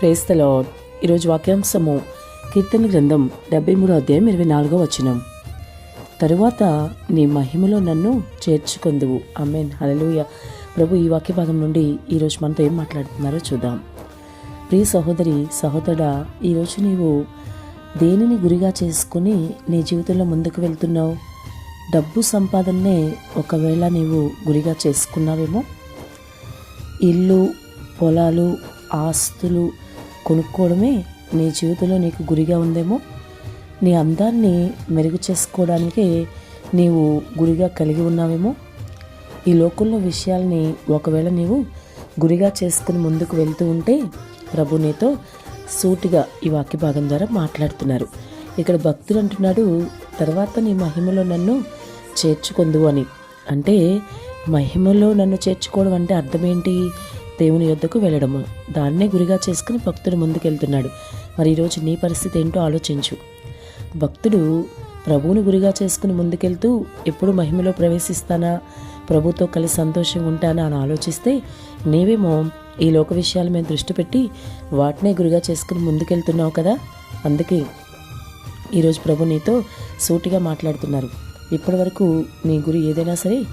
ప్రేస్త ఈరోజు వాక్యాంశము కీర్తన గ్రంథం డెబ్బై మూడో అధ్యాయం ఇరవై నాలుగో వచనం. తరువాత నీ మహిమలో నన్ను చేర్చుకొందువు. అమ్మేన్ హలలుయ ప్రభు ఈ వాక్య భాగం నుండి ఈరోజు మనతో ఏం మాట్లాడుతున్నారో చూద్దాం. ప్రియ సహోదరి సహోదరా ఈరోజు నీవు దేనిని గురిగా చేసుకుని నీ జీవితంలో ముందుకు వెళ్తున్నావు? డబ్బు సంపాదననే ఒకవేళ నీవు గురిగా చేసుకున్నావేమో? ఇల్లు పొలాలు ఆస్తులు కొనుక్కోవడమే నీ జీవితంలో నీకు గురిగా ఉందేమో? నీ అందాన్ని మెరుగు చేసుకోవడానికే నీవు గురిగా కలిగి ఉన్నావేమో? ఈ లోకంలో విషయాల్ని ఒకవేళ నీవు గురిగా చేసుకుని ముందుకు వెళ్తూ ఉంటే ప్రభు నీతో సూటిగా ఈ వాక్య భాగం ద్వారా మాట్లాడుతున్నారు. ఇక్కడ భక్తులు అంటున్నాడు తర్వాత నీ మహిమలో నన్ను చేర్చుకొందు అని. అంటే మహిమలో నన్ను చేర్చుకోవడం అంటే అర్థం ఏంటి దేవుని యొద్దకు వెళ్ళడము. దాన్నే గురిగా చేసుకుని భక్తుడు ముందుకెళ్తున్నాడు. మరి ఈరోజు నీ పరిస్థితి ఏంటో ఆలోచించు. భక్తుడు ప్రభువుని గురిగా చేసుకుని ముందుకెళ్తూ ఎప్పుడు మహిమలో ప్రవేశిస్తానా? ప్రభుతో కలిసి సంతోషంగా ఉంటానా అని ఆలోచిస్తే నీవేమో ఈ లోక విషయాల మీద దృష్టి పెట్టి వాటినే గురిగా చేసుకుని ముందుకెళ్తున్నావు కదా? అందుకే ఈరోజు ప్రభు నీతో సూటిగా మాట్లాడుతున్నారు. ఇప్పటి వరకు నీ గురి ఏదైనా సరే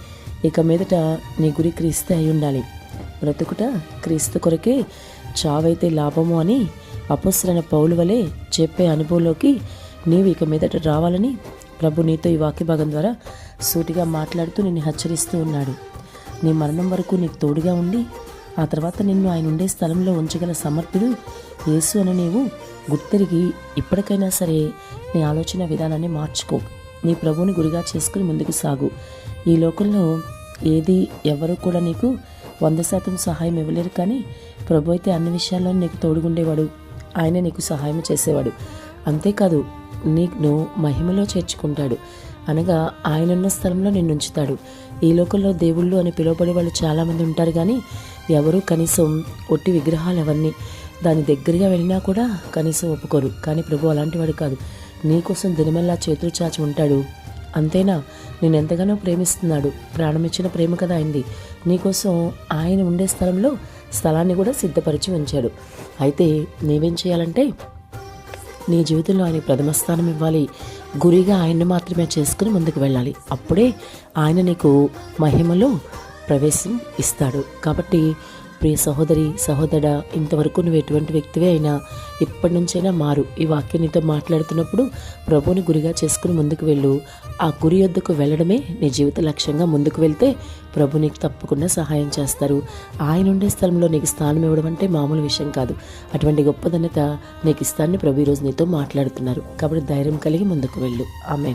ఇక మీదట నీ గురి క్రీస్తే అయి ఉండాలి. బ్రతుకుట క్రీస్తు కొరకే చావైతే లాభము అని అపస్సరైన పౌలు వలె చెప్పే అనుభవంలోకి నీవు ఇక మీదట రావాలని ప్రభు నీతో ఈ వాక్య భాగం ద్వారా సూటిగా మాట్లాడుతూ నిన్ను హెచ్చరిస్తూ ఉన్నాడు. నీ మరణం వరకు నీకు తోడుగా ఉండి ఆ తర్వాత నిన్ను ఆయన ఉండే స్థలంలో ఉంచగల సమర్థుడు యేసు అని నీవు గుర్తెరిగి ఇప్పటికైనా సరే నీ ఆలోచన విధానాన్ని మార్చుకో. నీ ప్రభువుని గురిగా చేసుకుని ముందుకు సాగు. ఈ లోకంలో ఏది ఎవరు కూడా నీకు వంద శాతం సహాయం ఇవ్వలేరు కానీ ప్రభు అయితే అన్ని విషయాల్లో నీకు తోడుగుండేవాడు. ఆయన నీకు సహాయం చేసేవాడు. అంతేకాదు నీకు మహిమలో చేర్చుకుంటాడు. అనగా ఆయన ఉన్న స్థలంలో నిన్ను ఉంచుతాడు. ఈ లోకంలో దేవుళ్ళు అని పిలువబడే వాళ్ళు చాలామంది ఉంటారు కానీ ఎవరు కనీసం ఒట్టి విగ్రహాలు ఎవరిని దాని దగ్గరగా వెళ్ళినా కూడా కనీసం ఒప్పుకోరు. కానీ ప్రభు అలాంటి వాడు కాదు. నీకోసం దినమల్లా చేతులు చాచి ఉంటాడు. అంతేనా? నేను ఎంతగానో ప్రేమిస్తున్నాడు. ప్రాణమిచ్చిన ప్రేమ కదా అయింది. నీకోసం ఆయన ఉండే స్థలంలో స్థలాన్ని కూడా సిద్ధపరిచి ఉంచాడు. అయితే నీవేం చేయాలంటే నీ జీవితంలో ఆయన ప్రథమ స్థానం ఇవ్వాలి. గురిగా ఆయన్ని మాత్రమే చేసుకుని ముందుకు వెళ్ళాలి. అప్పుడే ఆయన నీకు మహిమలో ప్రవేశం ఇస్తాడు. కాబట్టి ప్రియ సహోదరి సహోదర ఇంతవరకు నువ్వు ఎటువంటి వ్యక్తివే అయినా ఇప్పటి నుంచైనా మారు. ఈ వాక్యం నీతో మాట్లాడుతున్నప్పుడు ప్రభువుని గురిగా చేసుకుని ముందుకు వెళ్ళు. ఆ గురి యొద్దకు వెళ్ళడమే నీ జీవిత లక్ష్యంగా ముందుకు వెళ్తే ప్రభు నీకు తప్పకుండా సహాయం చేస్తారు. ఆయన ఉండే స్థలంలో నీకు స్థానం ఇవ్వడం అంటే మామూలు విషయం కాదు. అటువంటి గొప్పదనత నీకు ఇస్తాన్ని ప్రభు ఈరోజు నీతో మాట్లాడుతున్నారు. కాబట్టి ధైర్యం కలిగి ముందుకు వెళ్ళు. ఆమె